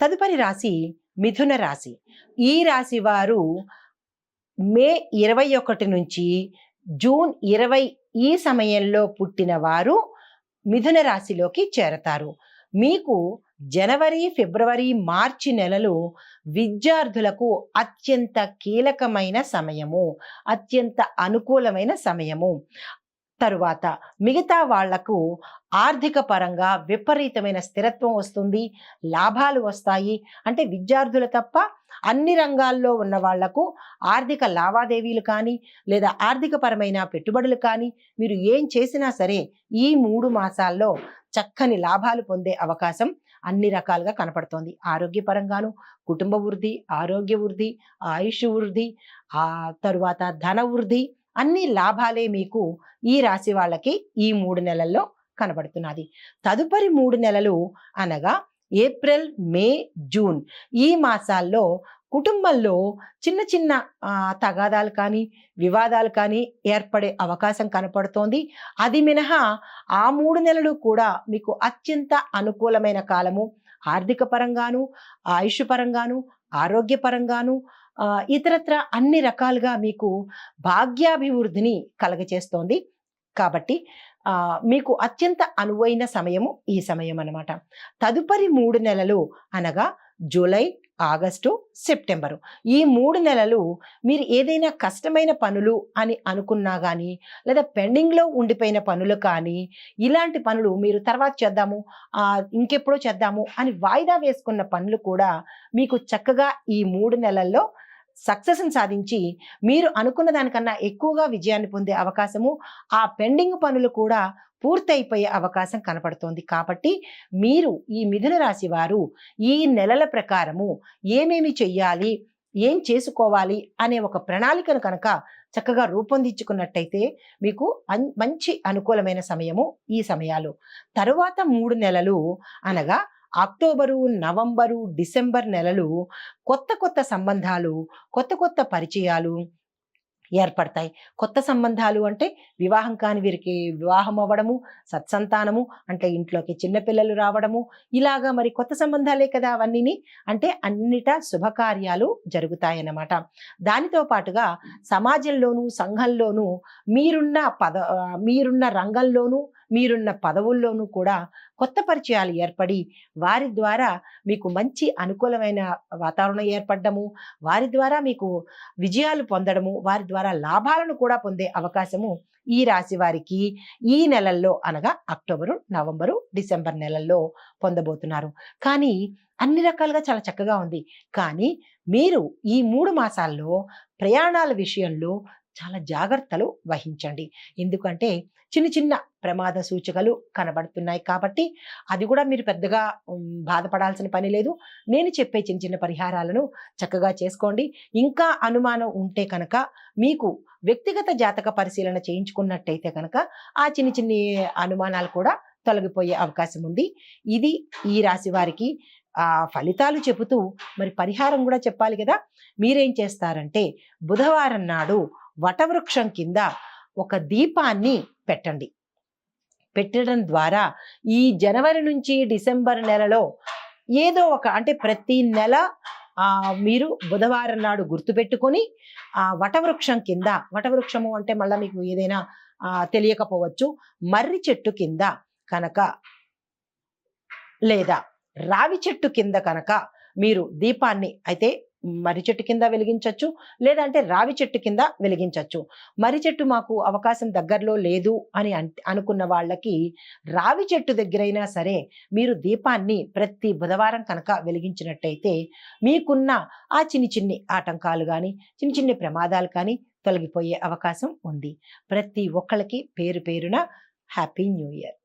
తదుపరి రాశి మిథున రాశి. ఈ రాశి వారు మే ఇరవై ఒకటి నుంచి జూన్ ఇరవై ఈ సమయంలో పుట్టిన వారు మిథున రాశిలోకి చేరతారు. మీకు జనవరి ఫిబ్రవరి మార్చి నెలలు విద్యార్థులకు అత్యంత కీలకమైన సమయము అత్యంత అనుకూలమైన సమయము. తరువాత మిగతా వాళ్ళకు ఆర్థిక పరంగా విపరీతమైన స్థిరత్వం వస్తుంది లాభాలు వస్తాయి. అంటే విద్యార్థులు తప్ప అన్ని రంగాల్లో ఉన్న వాళ్ళకు ఆర్థిక లావాదేవీలు కానీ లేదా ఆర్థికపరమైన పెట్టుబడులు కానీ మీరు ఏం చేసినా సరే ఈ మూడు మాసాల్లో చక్కని లాభాలు పొందే అవకాశం అన్ని రకాలుగా కనపడుతోంది. ఆరోగ్యపరంగాను కుటుంబ వృద్ధి ఆరోగ్య వృద్ధి ఆయుష్ వృద్ధి ఆ తరువాత ధన వృద్ధి అన్ని లాభాలే మీకు ఈ రాశి వాళ్ళకి ఈ మూడు నెలల్లో కనబడుతున్నది. తదుపరి మూడు నెలలు అనగా ఏప్రిల్ మే జూన్ ఈ మాసాల్లో కుటుంబంలో చిన్న చిన్న తగాదాలు కానీ వివాదాలు కానీ ఏర్పడే అవకాశం కనపడుతోంది. అది మినహా ఆ మూడు నెలలు కూడా మీకు అత్యంత అనుకూలమైన కాలము. ఆర్థిక పరంగాను ఆయుష్ పరంగాను ఆరోగ్యపరంగాను ఇతరత్ర అన్ని రకాలుగా మీకు భాగ్యాభివృద్ధిని కలగచేస్తోంది. కాబట్టి మీకు అత్యంత అనువైన సమయము ఈ సమయం అనమాట తదుపరి మూడు నెలలు అనగా జూలై ఆగస్టు సెప్టెంబరు. ఈ మూడు నెలలు మీరు ఏదైనా కష్టమైన పనులు అని అనుకున్నా కానీ లేదా పెండింగ్లో ఉండిపోయిన పనులు కానీ ఇలాంటి పనులు మీరు తర్వాత చేద్దాము ఇంకెప్పుడో చేద్దాము అని వాయిదా వేసుకున్న పనులు కూడా మీకు చక్కగా ఈ మూడు నెలల్లో సక్సెస్ని సాధించి మీరు అనుకున్న దానికన్నా ఎక్కువగా విజయాన్ని పొందే అవకాశము ఆ పెండింగ్ పనులు కూడా పూర్తయిపోయే అవకాశం కనపడుతోంది. కాబట్టి మీరు ఈ మిథున రాశి వారు ఈ నెలల ప్రకారము ఏమేమి చెయ్యాలి ఏం చేసుకోవాలి అనే ఒక ప్రణాళికను కనుక చక్కగా రూపొందించుకున్నట్టయితే మీకు అన్- మంచి అనుకూలమైన సమయము ఈ సమయాలు. తరువాత మూడు నెలలు అనగా అక్టోబరు నవంబరు డిసెంబర్ నెలలు కొత్త కొత్త సంబంధాలు కొత్త కొత్త పరిచయాలు ఏర్పడతాయి. కొత్త సంబంధాలు అంటే వివాహం కాని వీరికి వివాహం అవ్వడము సత్సంతానము అంటే ఇంట్లోకి చిన్నపిల్లలు రావడము ఇలాగా మరి కొత్త సంబంధాలే కదా అవన్నీని. అంటే అన్నిట శుభకార్యాలు జరుగుతాయన్నమాట. దానితో పాటుగా సమాజంలోనూ సంఘంలోనూ మీరున్న పద మీరున్న రంగంలోనూ మీరున్న పదవుల్లోనూ కూడా కొత్త పరిచయాలు ఏర్పడి వారి ద్వారా మీకు మంచి అనుకూలమైన వాతావరణం ఏర్పడము వారి ద్వారా మీకు విజయాలు పొందడము వారి ద్వారా లాభాలను కూడా పొందే అవకాశము ఈ రాశి వారికి ఈ నెలల్లో అనగా అక్టోబరు నవంబరు డిసెంబర్ నెలల్లో పొందబోతున్నారు. కానీ అన్ని రకాలుగా చాలా చక్కగా ఉంది. కానీ మీరు ఈ మూడు మాసాల్లో ప్రయాణాల విషయంలో చాలా జాగ్రత్తలు వహించండి. ఎందుకంటే చిన్న చిన్న ప్రమాద సూచికలు కనబడుతున్నాయి కాబట్టి అది కూడా మీరు పెద్దగా బాధపడాల్సిన పని లేదు. నేను చెప్పే చిన్న చిన్న పరిహారాలను చక్కగా చేసుకోండి. ఇంకా అనుమానం ఉంటే కనుక మీకు వ్యక్తిగత జాతక పరిశీలన చేయించుకున్నట్టయితే కనుక ఆ చిన్న చిన్ని అనుమానాలు కూడా తొలగిపోయే అవకాశం ఉంది. ఇది ఈ రాశి వారికి ఆ ఫలితాలు చెబుతూ మరి పరిహారం కూడా చెప్పాలి కదా! మీరేం చేస్తారంటే బుధవారం నాడు వటవృక్షం కింద ఒక దీపాన్ని పెట్టండి. పెట్టడం ద్వారా ఈ జనవరి నుంచి డిసెంబర్ నెలలో ఏదో ఒక అంటే ప్రతి నెల మీరు బుధవారం నాడు గుర్తుపెట్టుకొని ఆ వటవృక్షం కింద వటవృక్షము అంటే మళ్ళీ మీకు ఏదైనా తెలియకపోవచ్చు మర్రి చెట్టు కింద కనుక లేదా రావి చెట్టు కింద కనుక మీరు దీపాన్ని అయితే మర్రి చెట్టు కింద వెలిగించవచ్చు లేదంటే రావి చెట్టు కింద వెలిగించవచ్చు మర్రి చెట్టు మాకు అవకాశం దగ్గరలో లేదు అని అనుకున్న వాళ్ళకి రావి చెట్టు దగ్గరైనా సరే మీరు దీపాన్ని ప్రతి బుధవారం కనుక వెలిగించినట్టయితే మీకున్న ఆ చిన్ని చిన్ని ఆటంకాలు కానీ చిన్ని చిన్ని ప్రమాదాలు కానీ తొలగిపోయే అవకాశం ఉంది. ప్రతి ఒక్కళ్ళకి పేరు పేరున హ్యాపీ న్యూ ఇయర్.